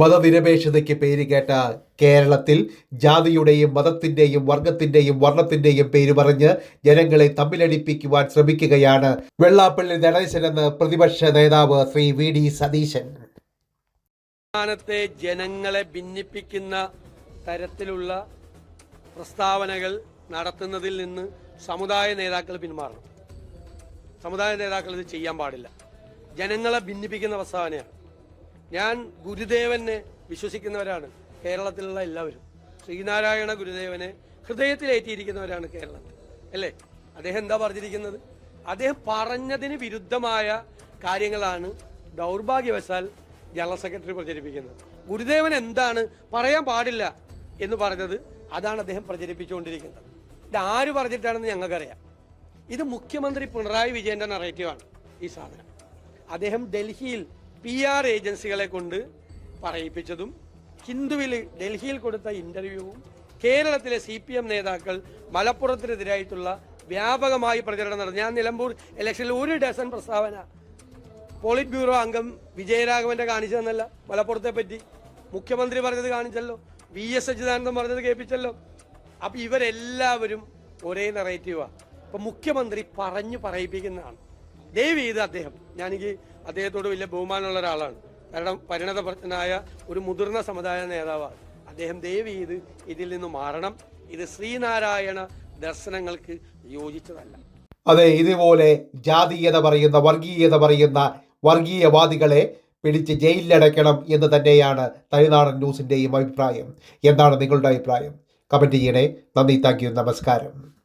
മതനിരപേക്ഷതയ്ക്ക് പേരുകേട്ട കേരളത്തിൽ ജാതിയുടെയും മതത്തിന്റെയും വർഗത്തിന്റെയും വർണത്തിന്റെയും പേര് പറഞ്ഞ് ജനങ്ങളെ തമ്മിലടിപ്പിക്കുവാൻ ശ്രമിക്കുകയാണ് വെള്ളാപ്പള്ളി നടേശനെന്ന് പ്രതിപക്ഷ നേതാവ് ശ്രീ വി ഡി സതീശൻ. സംസ്ഥാനത്തെ ജനങ്ങളെ ഭിന്നിപ്പിക്കുന്ന തരത്തിലുള്ള പ്രസ്താവനകൾ നടത്തുന്നതിൽ നിന്ന് സമുദായ നേതാക്കൾ പിന്മാറണം. സമുദായ നേതാക്കൾ ഇത് ചെയ്യാൻ പാടില്ല. ജനങ്ങളെ ഭിന്നിപ്പിക്കുന്ന പ്രസ്താവനയാണ്. ഞാൻ ഗുരുദേവനെ വിശ്വസിക്കുന്നവരാണ് കേരളത്തിലുള്ള എല്ലാവരും. ശ്രീനാരായണ ഗുരുദേവനെ ഹൃദയത്തിലേറ്റിയിരിക്കുന്നവരാണ് കേരളത്തിൽ. അല്ലേ? അദ്ദേഹം എന്താ പറഞ്ഞിരിക്കുന്നത്? അദ്ദേഹം പറഞ്ഞതിന് വിരുദ്ധമായ കാര്യങ്ങളാണ് ദൗർഭാഗ്യവശാൽ ജനറൽ സെക്രട്ടറി പ്രചരിപ്പിക്കുന്നത്. ഗുരുദേവൻ എന്താണ് പറയാൻ പാടില്ല എന്ന് പറഞ്ഞത് അതാണ് അദ്ദേഹം പ്രചരിപ്പിച്ചുകൊണ്ടിരിക്കുന്നത്. ഇത് ആര് പറഞ്ഞിട്ടാണെന്ന് ഞങ്ങൾക്കറിയാം. ഇത് മുഖ്യമന്ത്രി പിണറായി വിജയന്റെ നറേറ്റീവാണ് ഈ സാധനം. അദ്ദേഹം ഡൽഹിയിൽ പി ആർ ഏജൻസികളെ കൊണ്ട് പറയിപ്പിച്ചതും ഹിന്ദുവിൽ ഡൽഹിയിൽ കൊടുത്ത ഇന്റർവ്യൂവും കേരളത്തിലെ സി പി എം നേതാക്കൾ മലപ്പുറത്തിനെതിരായിട്ടുള്ള വ്യാപകമായി പ്രചരണം നടന്നു ഞാൻ നിലമ്പൂർ ഇലക്ഷനിൽ ഒരു ഡസൻ പ്രസ്താവന പോളിറ്റ് ബ്യൂറോ അംഗം വിജയരാഘവന്റെ കാണിച്ചതെന്നല്ല. മലപ്പുറത്തെ പറ്റി മുഖ്യമന്ത്രി പറഞ്ഞത് കാണിച്ചല്ലോ. വി എസ് അച്യുതാനന്ദൻ പറഞ്ഞത് കേൾപ്പിച്ചല്ലോ. അപ്പൊ ഇവരെല്ലാവരും ഒരേ നെറേറ്റീവാ അപ്പൊ മുഖ്യമന്ത്രി പറഞ്ഞു പറയിപ്പിക്കുന്നതാണ്. ദയവ് ചെയ്ത് അദ്ദേഹം. ഞാനെങ്കിൽ അദ്ദേഹത്തോട് വലിയ ബഹുമാനമുള്ള ഒരാളാണ്. കാരണം പരിണതപ്രജ്ഞനായ ഒരു മുതിർന്ന സമുദായ നേതാവാണ്. അദ്ദേഹം ദയവ് ചെയ്ത് ഇതിൽ നിന്ന് മാറണം. ഇത് ശ്രീനാരായണ ദർശനങ്ങൾക്ക് യോജിച്ചതല്ല. അതെ ഇതുപോലെ ജാതീയത പറയുന്ന വർഗീയത പറയുന്ന വർഗീയവാദികളെ പിടിച്ച് ജയിലിലടയ്ക്കണം എന്ന് തന്നെയാണ് തനിനാടൻ ന്യൂസിന്റെയും അഭിപ്രായം. എന്താണ് നിങ്ങളുടെ അഭിപ്രായം? കമന്റ് ചെയ്യണേ. നന്ദി താങ്ക് യു നമസ്കാരം.